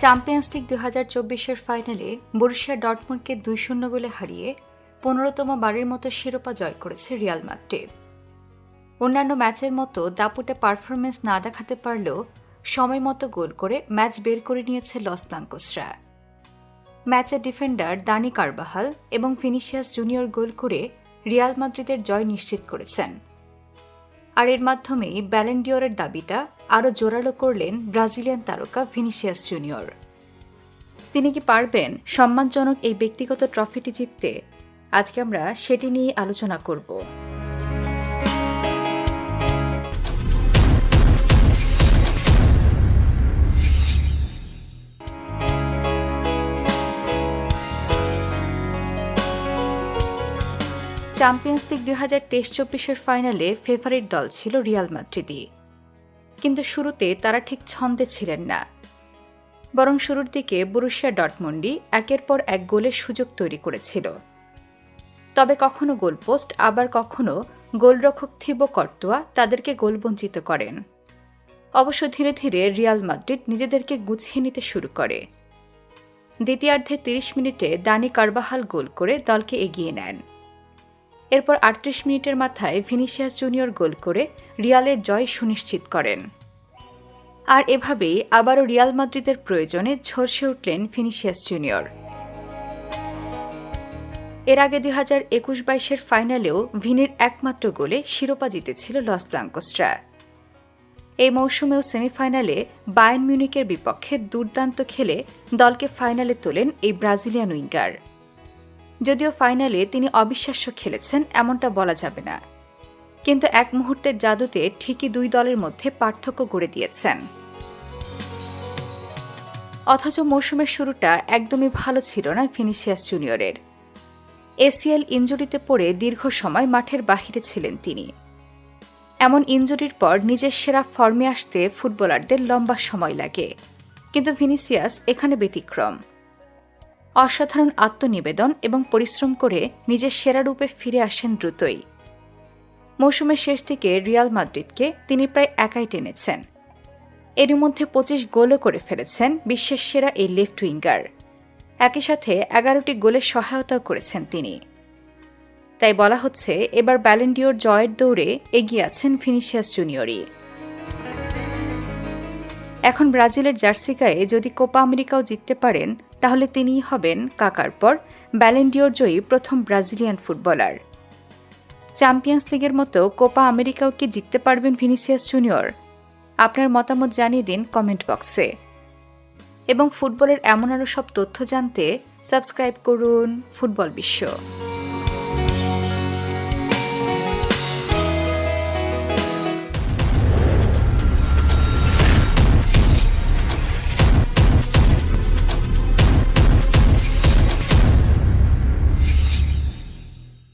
Champions league দু হাজার চব্বিশের ফাইনালে বরুশিয়া ডটমুন্ডকে দুই শূন্য গোলে হারিয়ে পনেরোতম বারের মতো শিরোপা জয় করেছে রিয়াল মাদ্রিদ অন্যান্য ম্যাচের মতো দাপুটে পারফরমেন্স না দেখাতে পারলেও সময় মতো গোল করে ম্যাচ বের করে নিয়েছে লস ব্লাঙ্কোসরা ম্যাচের ডিফেন্ডার দানি কারবাহাল এবং ফিনিশিয়াস জুনিয়র গোল করে রিয়াল মাদ্রিদের জয় নিশ্চিত করেছেন। আর এর মাধ্যমেই ব্যালেন্ডিওরের দাবিটা আরও জোরালো করলেন ব্রাজিলিয়ান তারকা ভিনিসিয়াস জুনিয়র। তিনি কি পারবেন সম্মানজনক এই ব্যক্তিগত ট্রফিটি জিততে? আজকে আমরা সেটি নিয়ে আলোচনা করব। চ্যাম্পিয়ন্স লিগ দুই হাজার তেইশ চব্বিশের ফাইনালে ফেভারিট দল ছিল রিয়াল মাদ্রিদি কিন্তু শুরুতে তারা ঠিক ছন্দে ছিলেন না। বরং শুরুর দিকে বুরুশিয়া ডটমন্ডি একের পর এক গোলের সুযোগ তৈরি করেছিল। তবে কখনো গোলপোস্ট, আবার কখনো গোলরক্ষক থিবো কর্তোয়া তাদেরকে গোলবঞ্চিত করেন। অবশ্য ধীরে ধীরে রিয়াল মাদ্রিদ নিজেদেরকে গুছিয়ে নিতে শুরু করে। দ্বিতীয়ার্ধে তিরিশ মিনিটে দানি কারবাহাল গোল করে দলকে এগিয়ে নেন। এরপর আটত্রিশ মিনিটের মাথায় ভিনিসিয়াস জুনিয়র গোল করে রিয়ালের জয় সুনিশ্চিত করেন। আর এভাবেই আবারও রিয়াল মাদ্রিদের প্রয়োজনে ঝরসে উঠলেন ফিনিশিয়াস জুনিয়র। এর আগে দুই হাজার একুশ বাইশের ফাইনালেও ভিনির একমাত্র গোলে শিরোপা জিতেছিল লস ব্লাঙ্কোস্ট্রা এই মৌসুমেও সেমিফাইনালে বায়ান মিউনিকের বিপক্ষে দুর্দান্ত খেলে দলকে ফাইনালে তোলেন এই ব্রাজিলিয়ান উইঙ্গার। যদিও ফাইনালে তিনি অবিশ্বাস্য খেলেছেন, এমনটা বলা যাবে না। কিন্তু এক মুহূর্তের জাদুতে ঠিকই দুই দলের মধ্যে পার্থক্য গড়ে দিয়েছেন। অথচ মৌসুমের শুরুটা একদমই ভালো ছিল না ফিনিশিয়াস জুনিয়রের। এসিএল ইঞ্জুরিতে পড়ে দীর্ঘ সময় মাঠের বাহিরে ছিলেন তিনি। এমন ইঞ্জুরির পর নিজের সেরা ফর্মে আসতে ফুটবলারদের লম্বা সময় লাগে। কিন্তু ভিনিসিয়াস এখানে ব্যতিক্রম। অসাধারণ আত্মনিবেদন এবং পরিশ্রম করে নিজের সেরা রূপে ফিরে আসেন দ্রুতই। মৌসুমের শেষ দিকে রিয়াল মাদ্রিদকে তিনি প্রায় একাই টেনেছেন। এরই মধ্যে পঁচিশ গোলও করে ফেলেছেন বিশ্বের সেরা এই লেফট উইঙ্গার। একই সাথে এগারোটি গোলের সহায়তাও করেছেন তিনি। তাই বলা হচ্ছে, এবার ব্যালেন্ডিওর জয়ের দৌড়ে এগিয়ে আছেন ফিনিশিয়াস জুনিয়রই। এখন ব্রাজিলের জার্সি গায়ে যদি কোপা আমেরিকাও জিততে পারেন, তাহলে তিনিই হবেন কাকার পর ব্যালেন্ডিওর জয়ী প্রথম ব্রাজিলিয়ান ফুটবলার। চ্যাম্পিয়ন্স লিগের মতো কোপা আমেরিকাও কি জিততে পারবেন ভিনিসিয়াস জুনিয়র? আপনার মতামত জানিয়ে দিন কমেন্ট বক্সে। এবং ফুটবলের এমন আরও সব তথ্য জানতে সাবস্ক্রাইব করুন ফুটবল বিশ্ব।